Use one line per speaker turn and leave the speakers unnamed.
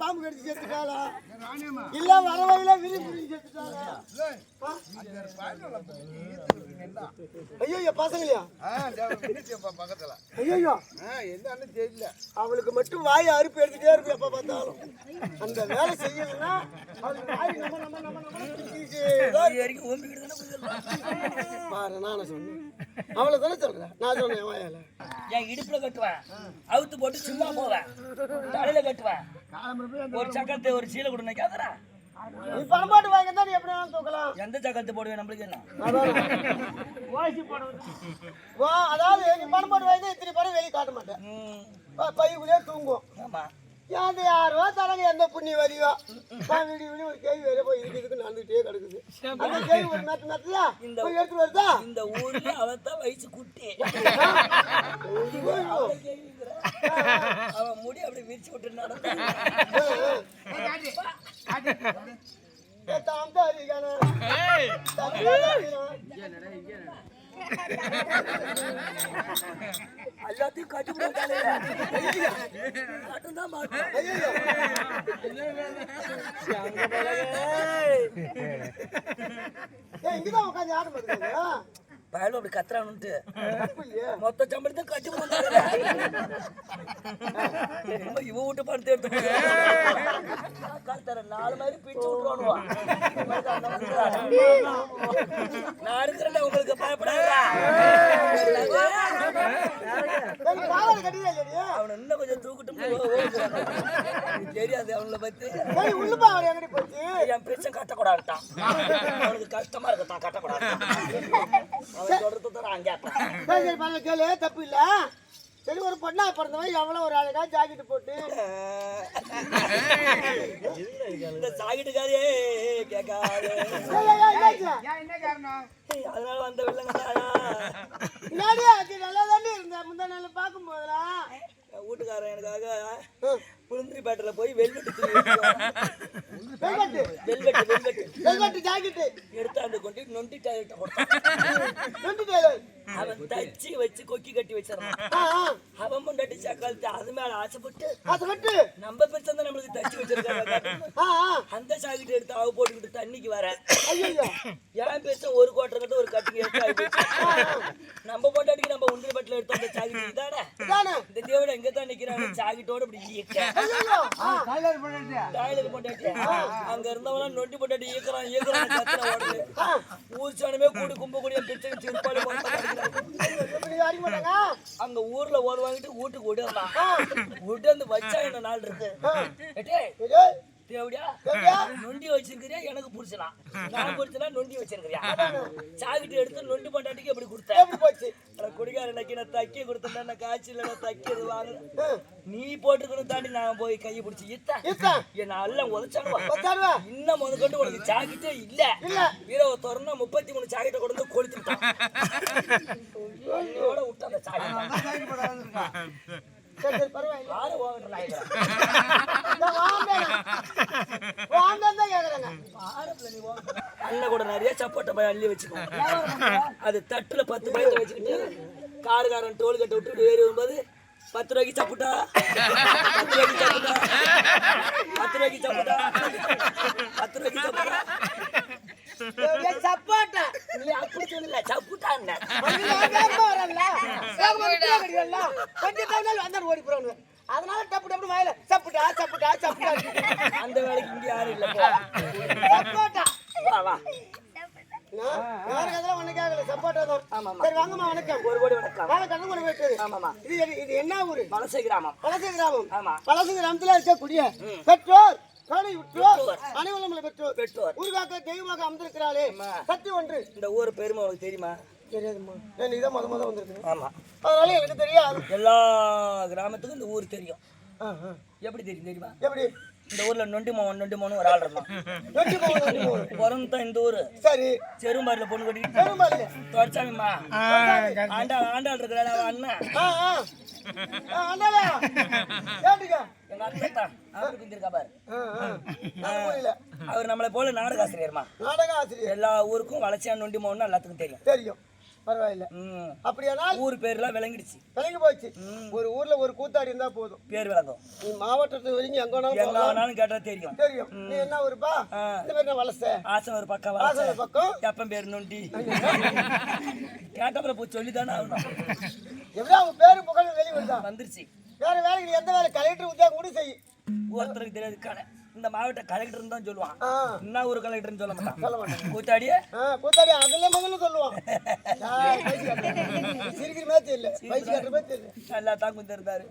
பாம்பு கடிச்சு செத்துட்டாளா? இல்ல வர வழியில விரி புடிச்சு செத்துட்டாளா? ஐயோ பசங்களையா?
பக்கத்துல.
ஐயோ
என்னன்னு தெரியல.
அவளுக்கு மட்டும் வாய் அறுப்பு எடுத்துட்டே இருக்கு எப்ப பார்த்தாலும். அந்த வேலை செய்யலைன்னா அவளுக்கு வாய் நம்ம நம்ம நம்ம நம்ம
வரைக்கும் ஓம்பிக்கிட்டு தானே.
பாரு நான் சொன்னேன். அவளை தானே சொல்றேன்? நான் சொன்னேன் என் வாயால.
என் இடுப்புல கட்டுவேன். அவுத்து போட்டு சும்மா போவேன். தலையில கட்டுவேன். ஒரு சக்கரத்தை ஒரு சீலை கொடுங்க கேக்குறா
நீ பணம் போட்டு வாங்கியிருந்தா நீ எப்படி வேணாலும் தூக்கலாம்.
எந்த சக்கரத்தை போடுவேன் நம்மளுக்கு என்ன?
வா, அதாவது நீ பணம் போட்டு இத்தனை பணம் வெளியே காட்ட மாட்டேன்.
ம்,
ப- பைக்குள்ளே தூங்கும்
ஆமா.
ஏன் யாரோ தரங்க எந்த புண்ணி நான் விடி விடி ஒரு கேள்வி வெளியே போய் இதுக்கு இதுக்கு நடந்துகிட்டே கிடக்குது. அந்த கேள்வி ஒரு மெத்த மெத்ததா போய் எடுத்து வருதா
இந்த ஊர்ல அவன் தான் வயசு குட்டி அவன் முடி அப்படி விரிச்சு விட்டு நடந்து. எல்லாத்தையும் கட்டி போட்டாலே மட்டும். தான் மாட்டோம்
ஏய் இங்கதான் உட்காந்து ஆட மாட்டேங்க
பயலும் அப்படி கத்துறானுட்டு மொத்த சம்பளத்தை கட்டி போட்டாங்க இவ வீட்டு பணத்தை எடுத்து தர நாலு மாதிரி பிச்சு விட்டுருவானுவா. நான் இருக்கிறேன் உங்களுக்கு பயப்படாதா அவனை இன்னும் கொஞ்சம் தூக்கிட்டும் எனக்கு தெரியாது அவனை பத்தி. என் பிரச்சனை கட்டக்கூடாதுட்டான். அவனுக்கு கஷ்டமா இருக்குதான் கட்டக்கூடாது அவன் தொடர்ந்து தர அங்கே
கேளு தப்பு இல்ல. சரி ஒரு பொண்ணா பிறந்தவன் எவ்வளவு ஒரு அழகா ஜாக்கெட் போட்டு.
இந்த சாகிட்டுக்காதே கேட்காது? அதனால வந்த
அது நல்லா தானே இருந்த? முந்தா நாள் பார்க்கும் போதெல்லாம்
வீட்டுக்காரன் எனக்காக. புழுந்திரி பேட்டில் போய் வெல்வெட்டு துணி
வெல்வெட்டு?
Velvet velvet.
ஜாக்கெட்டு.
எடுத்தாந்து கொண்டு நொண்டி டாய்லெட்டை கொடுத்தான்
டுவெண்ட்டி டெய்லர்
அவன் தச்சு வச்சு கொக்கி கட்டி
ஆ
அவன் முண்டாட்டி சக்காலத்து அது மேல ஆசைப்பட்டு
ஆசைப்பட்டு
நம்ம பிரச்சனை தான் நம்மளுக்கு தச்சு வச்சிருக்காங்க. அந்த சாக்கிட்டு எடுத்து அவ போட்டுக்கிட்டு தண்ணிக்கு வர.
ஐயோ
என் பேச ஒரு கோட்டை கட்டு ஒரு எடுத்து போச்சு. நம்ம போட்டாட்டிக்கு நம்ம உந்திரி பட்டில எடுத்து அந்த சாக்கிட்டு இதானே? இந்த தேவட எங்க தான் நிக்கிறான் சாக்கிட்டோட இப்படி போட்டாட்டி அங்க இருந்தவன நொண்டி போட்டாட்டி ஈக்குறான் ஈக்குறான் ஊர் சாணமே கூடி கும்ப கூடிய பிரச்சனை சிறுப்பாடு
மாட்டாங்க
அங்க ஊர்ல வாங்கிட்டு வீட்டுக்கு ஓடிடலாம் விட்டு வந்து வச்சா என்ன நாள் இருக்கு? தேவடியா? நொண்டி வச்சிருக்கிறியா? எனக்கு புடிச்சலாம் நான் புடிச்சனா நொண்டி வச்சிருக்கிறியா? சாகிட்டு எடுத்து நொண்டி பண்டாட்டிக்கு எப்படி கொடுத்தேன்
எப்படி போச்சு?
அட குடிகார நக்கி நான் தக்கி கொடுத்தேன்? நான் காய்ச்சல நான் தக்கி அது வாங்க நீ போட்டுக்கணும் தாண்டி நான் போய் கையை பிடிச்சி இத்த.
இத்தா.
என்ன எல்லாம் உதச்சாடுவா இன்னும் முதற்கொண்டு உனக்கு ஜாக்கெட்டே இல்ல.
இல்ல.
வீரவை திறந்தா முப்பத்தி மூணு ஜாக்கெட்டை கொண்டு வந்து கொளுத்துட்டான் என்னோட விட்டு அந்த ஜாக்கெட்
சரி பரவாயில்ல.
அண்ணன் கூட நிறைய சப்போட்டை போய் அள்ளி வச்சுக்கோ அது தட்டுல பத்து பயத்தை வச்சுக்கிட்டு காருக்காரன் டோல் கட்ட விட்டு ஏறி வரும்போது பத்து ரூபாய்க்கு சப்புட்டா? பத்து ரூபாய்க்கு சப்புட்டா? பத்து ரூபாய்க்கு சப்புட்டா பத்து ரூபாய்க்கு சப்புட்டா
சப்பாட்டா
நீ அப்படி சொல்லல சப்புட்டா என்ன
வரல கொஞ்சம் தவணை வந்தாரு ஓடி போறானு அதனால டப்பு டப்பு வாயில சப்புட்டா சப்புட்டா சப்புட்டா
அந்த வேலைக்கு இங்க யாரும் இல்ல
சப்பாட்டா.
வா வா.
யாருக்கு அதெல்லாம் ஒண்ணு கேட்கல சப்பாட்டா தான்.
ஆமாமா.
சரி வாங்கம்மா வணக்கம்.
ஒரு கோடி வணக்கம்.
வாங்க கண்ணு கொண்டு போயிட்டு.
ஆமாமா
இது எது- இது என்ன ஊரு?
வலசை கிராமம்.
பழசு கிராமம்.
ஆமா.
பழசு கிராமத்துல இருக்கக்கூடிய பெற்றோர் கலை உற்றோர்
பெற்றோர்.
அனைவரும் பெற்றோர்.
பெற்றோர்.
ஊருகாக்க தெய்வமாக அமர்ந்திருக்கிறாளே. சக்தி ஒன்று.
இந்த ஊர் பெருமை உனக்கு தெரியுமா?
தெரியாதும்மா. நான் நீதான் முத முத வந்திருக்கேன் அதனால எனக்கு தெரியாது.
எல்லா கிராமத்துக்கும் இந்த ஊர் தெரியும். எப்படி தெரியும் தெரியுமா?
எப்படி?
இந்த ஊர்ல நொண்டி மோகன் நொண்டி மோகன் ஒரு ஆள் இருந்தான்.
நொண்டி போகணும், நொண்டி
இந்த ஊரு.
சரி.
செரும்பாரில பொண்ணு கட்டிட்டு தொடச்சாமிம்மா ஆண்டாள் ஆண்டாள் இருக்கிறாள் அவன் அண்ணன்
அண்ணாவே கேட்டுக்க
எங்க தான் அவருக்கு இருந்திருக்கா பாரு. அவர் நம்மளை போல நாடக ஆசிரியர்மா
நாடக ஆசிரியர்
எல்லா ஊருக்கும் வளர்ச்சியா நொண்டி மோகன் எல்லாத்துக்கும் தெரியும்.
தெரியும். பரவாயில்ல. அப்படியானால்
ஊர் பேர்லாம் விளங்கிடுச்சு.
விலகி போச்சு. ஒரு ஊர்ல ஒரு கூத்தாடி இருந்தா போதும்.
பேர் விளங்கும்.
நீ மாவட்டத்து வரைக்கும் எங்க வேணாலும்
கேட்டா தெரியும்.
தெரியும். நீ என்ன ஊருப்பா?
ஆ.
இந்த மாதிரி நான் வளச
ஆசை ஒரு பக்கம்
வாசல்
வளர்ச்ச
பக்கம்.
எப்பன் பேர் நொண்டி. கேட்டப்பல போய் சொல்லி தானே ஆகணும்.
எப்படியா உன் பேரு புகழ் வெளியே
வந்துருச்சு.
வேற வேலைக்கு எந்த வேலை? கலெக்டர் உத்தியோகம் கூட செய்
ஒருத்தருக்கு தெரியாது கடை இந்த மாவட்ட கலெக்டர் தான் சொல்லுவான். என்ன ஒரு கலெக்டர்னு சொல்ல மாட்டான்.
சொல்ல மாட்டேன்.
கூத்தாடியே?
கூத்தாடி அதுல முதல்ல சொல்லுவான்? சிரிக்கிற மாதிரி தெரியல.
நல்லா தான் குந்திருந்தாரு